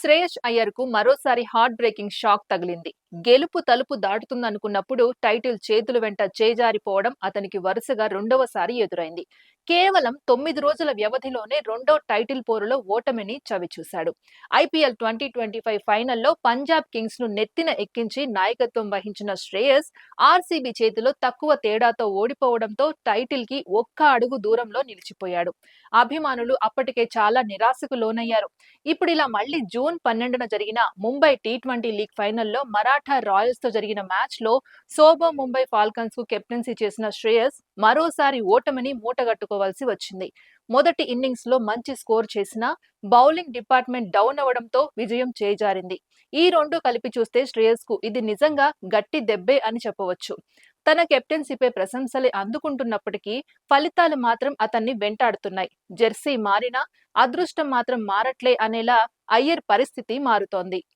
శ్రేయస్ అయ్యర్కు మరోసారి heart breaking shock తగిలింది. గెలుపు తలుపు దాటుతుందనుకున్నప్పుడు టైటిల్ చేతుల వెంట చేజారిపోవడం అతనికి వరుసగా రెండవసారి ఎదురైంది. కేవలం తొమ్మిది రోజుల వ్యవధిలోనే రెండో టైటిల్ పోరులో ఓటమిని చవిచూశాడు. ఐపీఎల్ ట్వంటీ ట్వంటీ ఫైవ్ ఫైనల్లో పంజాబ్ కింగ్స్ను నెత్తిన ఎక్కించి నాయకత్వం వహించిన శ్రేయస్ ఆర్సీబీ చేతిలో తక్కువ తేడాతో ఓడిపోవడంతో టైటిల్కి ఒక్క అడుగు దూరంలో నిలిచిపోయాడు. అభిమానులు అప్పటికే చాలా నిరాశకు లోనయ్యారు. ఇప్పుడు ఇలా మళ్ళీ జూన్ పన్నెండున జరిగిన ముంబై టీ ట్వంటీ లీగ్ ఫైనల్లో మరాఠా రాయల్స్తో జరిగిన మ్యాచ్లో సోబో ముంబై ఫాల్కన్స్కు కెప్టెన్సీ చేసిన శ్రేయస్ మరోసారి ఓటమిని మూటగట్టుకోవాల్సి వచ్చింది. మొదటి ఇన్నింగ్స్లో మంచి స్కోర్ చేసిన బౌలింగ్ డిపార్ట్మెంట్ డౌన్ అవ్వడంతో విజయం చేజారింది. ఈ రెండు కలిపి చూస్తే శ్రేయస్కు ఇది నిజంగా గట్టి దెబ్బే అని చెప్పవచ్చు. తన కెప్టెన్సీపై ప్రశంసలే అందుకుంటున్నప్పటికీ ఫలితాలు మాత్రం అతన్ని వెంటాడుతున్నాయి. జెర్సీ మారినా అదృష్టం మాత్రం మారట్లే అనేలా అయ్యర్ పరిస్థితి మారుతోంది.